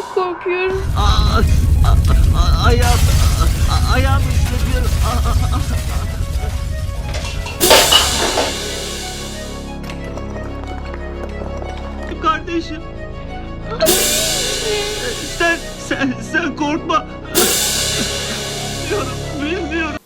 Çok korkuyorum. Aa, a- a- ayağım, ayağım aa. Kardeşim. Sen, sen, sen korkma.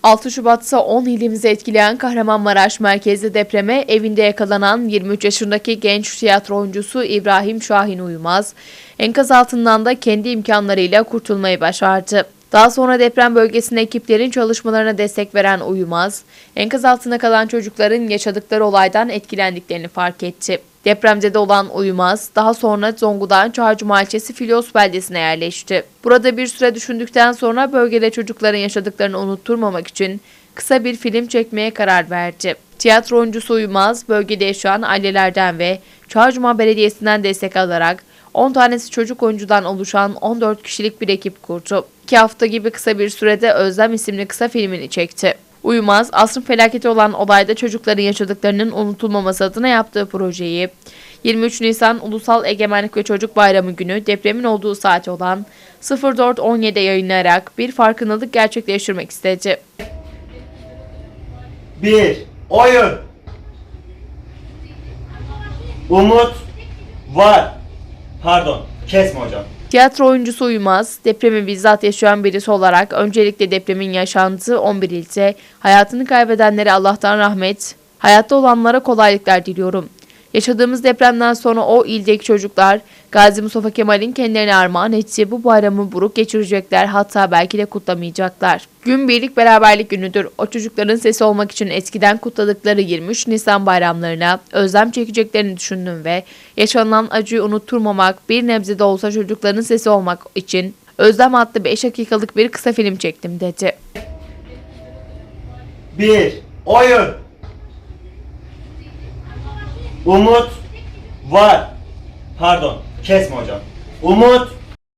Bilmiyorum, bilmiyorum. 6 Şubat'ta 10 ilimizi etkileyen Kahramanmaraş merkezli depreme evinde yakalanan 23 yaşındaki genç tiyatro oyuncusu İbrahim Şahin Uyumaz, enkaz altından da kendi imkanlarıyla kurtulmayı başardı. Daha sonra deprem bölgesinde ekiplerin çalışmalarına destek veren Uyumaz, enkaz altında kalan çocukların yaşadıkları olaydan etkilendiklerini fark etti. Depremzede olan Uyumaz, daha sonra Zonguldak'ın Çağcuma ilçesi Filos beldesine yerleşti. Burada bir süre düşündükten sonra bölgede çocukların yaşadıklarını unutturmamak için kısa bir film çekmeye karar verdi. Tiyatro oyuncusu Uyumaz, bölgede yaşayan ailelerden ve Çağcuma Belediyesi'nden destek alarak 10 tanesi çocuk oyuncudan oluşan 14 kişilik bir ekip kurdu. 2 hafta gibi kısa bir sürede Özlem isimli kısa filmini çekti. Uyumaz, asrın felaketi olan olayda çocukların yaşadıklarının unutulmaması adına yaptığı projeyi 23 Nisan Ulusal Egemenlik ve Çocuk Bayramı günü depremin olduğu saat olan 04.17'de yayınlayarak bir farkındalık gerçekleştirmek istedi. Bir, oyun. Umut var. Pardon, kesme hocam. Tiyatro oyuncusu Uymaz, depremi bizzat yaşayan birisi olarak öncelikle depremin yaşandığı 11 ilde hayatını kaybedenlere Allah'tan rahmet, hayatta olanlara kolaylıklar diliyorum. Yaşadığımız depremden sonra o ildeki çocuklar Gazi Mustafa Kemal'in kendilerine armağan ettiği bu bayramı buruk geçirecekler hatta belki de kutlamayacaklar. Gün birlik beraberlik günüdür. O çocukların sesi olmak için eskiden kutladıkları 23 Nisan bayramlarına özlem çekeceklerini düşündüm ve yaşanılan acıyı unutturmamak bir nebze de olsa çocukların sesi olmak için Özlem adlı 5 dakikalık bir kısa film çektim dedi. Bir, oyun. Umut var. Pardon, kesme hocam. Umut